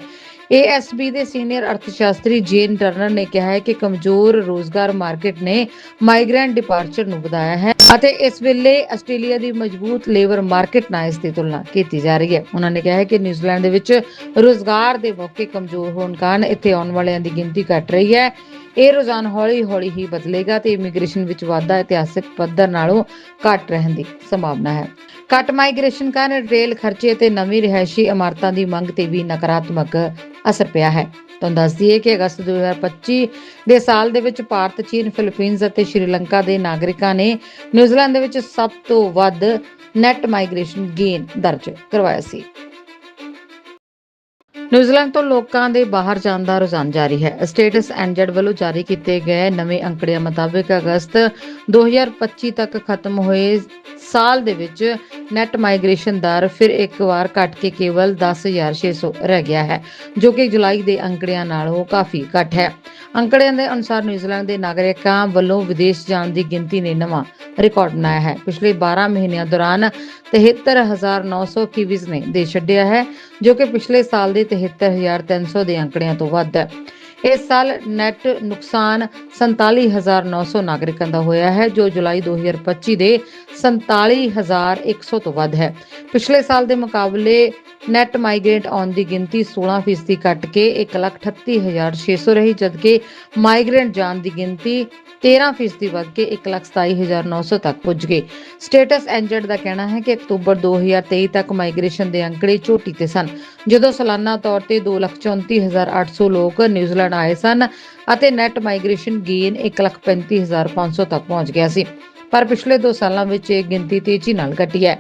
ਏਐਸਬੀ ਦੇ ਸੀਨੀਅਰ ਅਰਥਸ਼ਾਸਤਰੀ ਜੇਨ ਟਰਨਰ ਨੇ ਕਿਹਾ ਹੈ ਕਿ ਕਮਜ਼ੋਰ ਰੋਜ਼ਗਾਰ ਮਾਰਕੀਟ ਨੇ ਮਾਈਗ੍ਰੈਂਟ ਡਿਪਾਰਚਰ ਨੂੰ ਵਧਾਇਆ ਹੈ ਅਤੇ ਇਸ ਵੇਲੇ ਆਸਟ੍ਰੇਲੀਆ ਦੀ ਮਜ਼ਬੂਤ ਲੇਬਰ ਮਾਰਕੀਟ ਨਾਲ ਇਸ ਦੀ ਤੁਲਨਾ ਕੀਤੀ ਜਾ ਰਹੀ ਹੈ। ਉਹਨਾਂ ਨੇ ਕਿਹਾ ਹੈ ਕਿ ਨਿਊਜ਼ੀਲੈਂਡ ਦੇ ਵਿੱਚ ਰੋਜ਼ਗਾਰ ਦੇ ਮੌਕੇ ਕਮਜ਼ੋਰ ਹੋਣ ਕਾਰਨ ਇੱਥੇ ਆਉਣ ਵਾਲਿਆਂ ਦੀ ਗਿਣਤੀ ਘਟ ਰਹੀ ਹੈ। ਇਹ ਰੁਝਾਨ ਹੌਲੀ-ਹੌਲੀ ਹੀ ਬਦਲੇਗਾ ਤੇ ਇਮੀਗ੍ਰੇਸ਼ਨ ਵਿੱਚ ਵਾਧਾ ਇਤਿਹਾਸਕ ਪੱਧਰ ਨਾਲੋਂ ਘੱਟ ਰਹਿਣ ਦੀ ਸੰਭਾਵਨਾ ਹੈ। ਘੱਟ ਮਾਈਗ੍ਰੇਸ਼ਨ ਕਾਰਨ ਰੇਲ ਖਰਚੇ ਅਤੇ ਨਵੀਂ ਰਿਹਾਇਸ਼ੀ ਇਮਾਰਤਾਂ ਦੀ ਮੰਗ ਤੇ ਵੀ ਨਕਾਰਾਤਮਕ ਅਸਰ ਪਿਆ ਹੈ। ਤੁਹਾਨੂੰ ਦੱਸ ਦਈਏ ਕਿ ਅਗਸਤ 2025 ਦੇ ਸਾਲ ਦੇ ਵਿੱਚ ਭਾਰਤ, ਚੀਨ, ਫਿਲੀਪੀਨਜ਼ ਅਤੇ ਸ਼੍ਰੀਲੰਕਾ ਦੇ ਨਾਗਰਿਕਾਂ ਨੇ ਨਿਊਜ਼ੀਲੈਂਡ ਦੇ ਵਿੱਚ ਸਭ ਤੋਂ ਵੱਧ ਨੈਟ ਮਾਈਗ੍ਰੇਸ਼ਨ ਗੇਨ ਦਰਜ ਕਰਵਾਇਆ ਸੀ। ਨਿਊਜ਼ੀਲੈਂਡ ਤੋਂ ਲੋਕਾਂ ਦੇ ਬਾਹਰ ਜਾਣ ਦਾ ਰੁਝਾਨ ਜਾਰੀ ਹੈ। ਸਟੇਟਸ ਐਨਜੈਡ ਵੱਲੋਂ ਜਾਰੀ ਕੀਤੇ ਗਏ ਨਵੇਂ ਅੰਕੜਿਆਂ ਮੁਤਾਬਕ ਅਗਸਤ 2025 ਤੱਕ ਖਤਮ ਹੋਏ ਸਾਲ ਦੇ ਵਿੱਚ ਨੈਟ ਮਾਈਗ੍ਰੇਸ਼ਨ ਦਰ ਫਿਰ ਇੱਕ ਵਾਰ ਘਟ ਕੇ ਕੇਵਲ 10600 ਰਹਿ ਗਿਆ ਹੈ, ਜੋ ਕਿ ਜੁਲਾਈ ਦੇ ਅੰਕੜਿਆਂ ਨਾਲੋਂ ਕਾਫੀ ਘੱਟ ਹੈ। ਅੰਕੜਿਆਂ ਦੇ ਅਨੁਸਾਰ ਨਿਊਜ਼ੀਲੈਂਡ ਦੇ ਨਾਗਰਿਕਾਂ ਵੱਲੋਂ ਵਿਦੇਸ਼ ਜਾਣ ਦੀ ਗਿਣਤੀ ਨੇ ਨਵਾਂ ਰਿਕਾਰਡ ਬਣਾਇਆ ਹੈ। ਪਿਛਲੇ 12 ਮਹੀਨਿਆਂ ਦੌਰਾਨ 73900 ਕਿਵੀਜ਼ ਨੇ ਦੇਸ਼ ਛੱਡਿਆ ਹੈ, ਜੋ ਕਿ ਪਿਛਲੇ ਸਾਲ ਦੇ 73300 ਦੇ ਅੰਕੜਿਆਂ ਤੋਂ ਵੱਧ ਹੈ। ਇਸ ਸਾਲ ਨੈਟ ਨੁਕਸਾਨ 47900 ਨਾਗਰਿਕਾਂ ਦਾ ਹੋਇਆ ਹੈ, ਜੋ ਜੁਲਾਈ 2025 ਦੇ 47100 ਤੋਂ ਵੱਧ ਹੈ। ਪਿਛਲੇ ਸਾਲ ਦੇ ਮੁਕਾਬਲੇ ਨੈਟ ਮਾਈਗ੍ਰੇਟ ਆਉਣ ਦੀ ਗਿਣਤੀ 16% ਘਟ ਕੇ 138600 ਰਹੀ, ਜਦਕਿ ਮਾਈਗ੍ਰੈਂਟ ਜਾਣ ਦੀ ਗਿਣਤੀ 13% ਵੱਧ ਕੇ 127900 ਤੱਕ ਪੁੱਜ ਗਈ। ਸਟੇਟਸ ਐਂਜਟ ਦਾ ਕਹਿਣਾ ਹੈ ਕਿ ਅਕਤੂਬਰ 2023 ਤੱਕ ਮਾਈਗ੍ਰੇਸ਼ਨ ਦੇ ਅੰਕੜੇ ਚੋਟੀ ਤੇ ਸਨ, ਜਦੋਂ ਸਾਲਾਨਾ ਤੌਰ ਤੇ 234800 ਲੋਕ ਨਿਊਜ਼ੀਲੈਂਡ ਆਏ ਸਨ ਅਤੇ ਨੈਟ ਮਾਈਗ੍ਰੇਸ਼ਨ ਗੇਨ 135500 ਤੱਕ ਪਹੁੰਚ ਗਿਆ ਸੀ। ਪਰ ਪਿਛਲੇ 2 ਸਾਲਾਂ ਵਿੱਚ ਇਹ ਗਿਣਤੀ ਤੇਜ਼ੀ ਨਾਲ ਘਟੀ ਹੈ।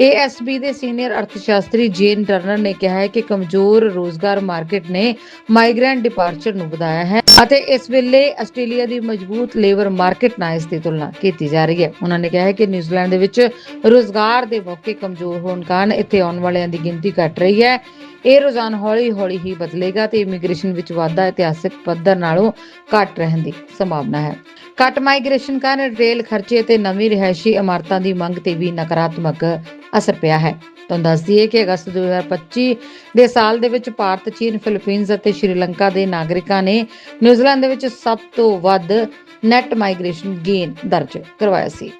ਏਐਸਬੀ ਦੇ ਸੀਨੀਅਰ ਅਰਥਸ਼ਾਸਤਰੀ ਜੇਨ ਟਰਨਰ ਨੇ ਕਿਹਾ ਹੈ ਕਿ ਕਮਜ਼ੋਰ ਰੋਜ਼ਗਾਰ ਮਾਰਕੀਟ ਨੇ ਮਾਈਗ੍ਰੈਂਟ ਡਿਪਾਰਚਰ ਨੂੰ ਵਧਾਇਆ ਹੈ ਅਤੇ ਇਸ ਵੇਲੇ ਆਸਟ੍ਰੇਲੀਆ ਦੀ ਮਜ਼ਬੂਤ ਲੇਬਰ ਮਾਰਕੀਟ ਨਾਲ ਇਸ ਦੀ ਤੁਲਨਾ ਕੀਤੀ ਜਾ ਰਹੀ ਹੈ। ਉਹਨਾਂ ਨੇ ਕਿਹਾ ਹੈ ਕਿ ਨਿਊਜ਼ੀਲੈਂਡ ਦੇ ਵਿੱਚ ਰੋਜ਼ਗਾਰ ਦੇ ਮੌਕੇ ਕਮਜ਼ੋਰ ਹੋਣ ਕਾਰਨ ਇੱਥੇ ਆਉਣ ਵਾਲਿਆਂ ਦੀ ਗਿਣਤੀ ਘਟ ਰਹੀ ਹੈ। ਇਹ ਰੁਝਾਨ ਹੌਲੀ-ਹੌਲੀ ਹੀ ਬਦਲੇਗਾ ਤੇ ਇਮੀਗ੍ਰੇਸ਼ਨ ਵਿੱਚ ਵਾਧਾ ਇਤਿਹਾਸਕ ਪੱਧਰ ਨਾਲੋਂ ਘੱਟ ਰਹਿਣ ਦੀ ਸੰਭਾਵਨਾ ਹੈ। ਘੱਟ ਮਾਈਗ੍ਰੇਸ਼ਨ ਕਾਰਨ ਰੇਲ ਖਰਚੇ ਅਤੇ ਨਵੀਂ ਰਿਹਾਇਸ਼ੀ ਇਮਾਰਤਾਂ ਦੀ ਮੰਗ ਤੇ ਵੀ ਨਕਾਰਾਤਮਕ ਅਸਰ ਪਿਆ ਹੈ। ਤੁਹਾਨੂੰ ਦੱਸ ਦਈਏ ਕਿ ਅਗਸਤ 2025 ਦੇ ਸਾਲ ਦੇ ਵਿੱਚ ਭਾਰਤ, ਚੀਨ, ਫਿਲੀਪੀਨਜ਼ ਅਤੇ ਸ਼੍ਰੀਲੰਕਾ ਦੇ ਨਾਗਰਿਕਾਂ ਨੇ ਨਿਊਜ਼ੀਲੈਂਡ ਦੇ ਵਿੱਚ ਸਭ ਤੋਂ ਵੱਧ ਨੈਟ ਮਾਈਗ੍ਰੇਸ਼ਨ ਗੇਨ ਦਰਜ ਕਰਵਾਇਆ ਸੀ।